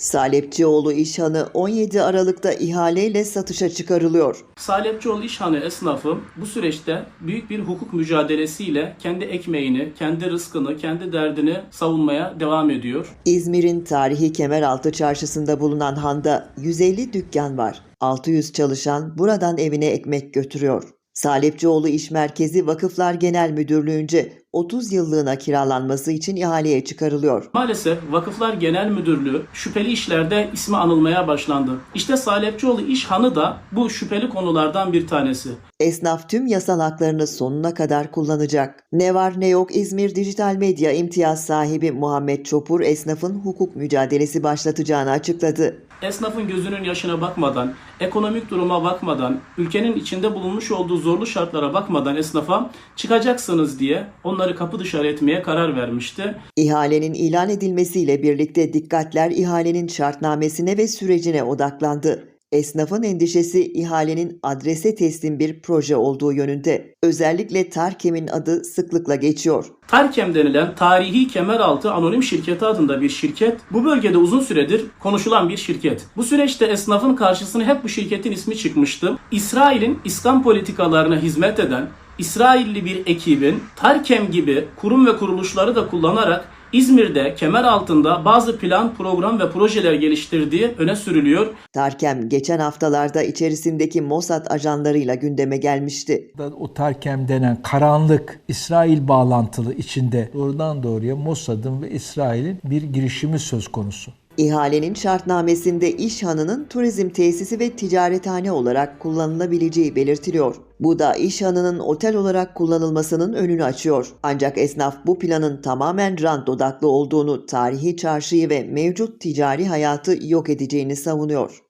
Salepçioğlu İşhanı 17 Aralık'ta ihaleyle satışa çıkarılıyor. Salepçioğlu İşhanı esnafı bu süreçte büyük bir hukuk mücadelesiyle kendi ekmeğini, kendi rızkını, kendi derdini savunmaya devam ediyor. İzmir'in tarihi Kemeraltı çarşısında bulunan handa 150 dükkan var. 600 çalışan buradan evine ekmek götürüyor. Salepçioğlu İş Merkezi Vakıflar Genel Müdürlüğü'nce 30 yıllığına kiralanması için ihaleye çıkarılıyor. Maalesef Vakıflar Genel Müdürlüğü şüpheli işlerde ismi anılmaya başlandı. İşte Salepçioğlu İşhanı da bu şüpheli konulardan bir tanesi. Esnaf tüm yasal haklarını sonuna kadar kullanacak. Ne var ne yok İzmir Dijital Medya imtiyaz sahibi Muhammed Çopur esnafın hukuk mücadelesi başlatacağını açıkladı. Esnafın gözünün yaşına bakmadan, ekonomik duruma bakmadan, ülkenin içinde bulunmuş olduğu zorlu şartlara bakmadan esnafa çıkacaksınız diye onları kapı dışarı etmeye karar vermişti. İhalenin ilan edilmesiyle birlikte dikkatler ihalenin şartnamesine ve sürecine odaklandı. Esnafın endişesi ihalenin adrese teslim bir proje olduğu yönünde. Özellikle Tarkem'in adı sıklıkla geçiyor. Tarkem denilen tarihi kemeraltı anonim şirketi adında bir şirket. Bu bölgede uzun süredir konuşulan bir şirket. Bu süreçte esnafın karşısına hep bu şirketin ismi çıkmıştı. İsrail'in İslam politikalarına hizmet eden İsrailli bir ekibin Tarkem gibi kurum ve kuruluşları da kullanarak İzmir'de kemer altında bazı plan, program ve projeler geliştirdiği öne sürülüyor. Tarkem geçen haftalarda içerisindeki Mossad ajanlarıyla gündeme gelmişti. o Tarkem denen karanlık İsrail bağlantılı içinde doğrudan doğruya Mossad'ın ve İsrail'in bir girişimi söz konusu. İhalenin şartnamesinde İşhanı'nın turizm tesisi ve ticarethane olarak kullanılabileceği belirtiliyor. Bu da İşhanı'nın otel olarak kullanılmasının önünü açıyor. Ancak esnaf bu planın tamamen rant odaklı olduğunu, tarihi çarşıyı ve mevcut ticari hayatı yok edeceğini savunuyor.